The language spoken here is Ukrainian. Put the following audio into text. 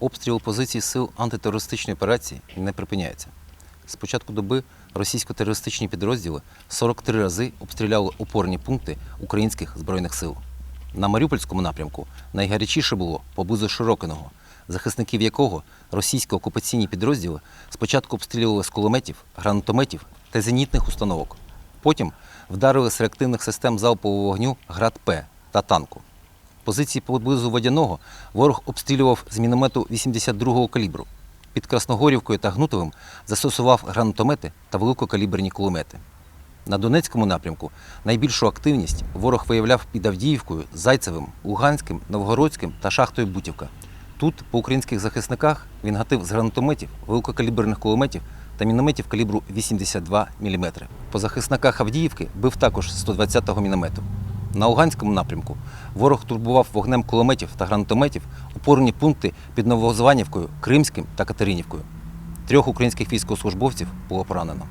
Обстріл позицій сил антитерористичної операції не припиняється. З початку доби російсько-терористичні підрозділи 43 рази обстріляли опорні пункти українських збройних сил. На Маріупольському напрямку найгарячіше було поблизу Широкиного, захисників якого російські окупаційні підрозділи спочатку обстрілювали з кулеметів, гранатометів та зенітних установок. Потім вдарили з реактивних систем залпового вогню «Град-П» та танку. Позиції поблизу водяного ворог обстрілював з міномету 82-го калібру. Під Красногорівкою та Гнутовим застосував гранатомети та великокаліберні кулемети. На Донецькому напрямку найбільшу активність ворог виявляв під Авдіївкою, Зайцевим, Луганським, Новгородським та шахтою Бутівка. Тут, по українських захисниках, він гатив з гранатометів, великокаліберних кулеметів та мінометів калібру 82 мм. По захисниках Авдіївки бив також 120-го міномету. На Луганському напрямку ворог турбував вогнем кулеметів та гранатометів опорні пункти під Новозванівкою, Кримським та Катеринівкою. Трьох українських військовослужбовців було поранено.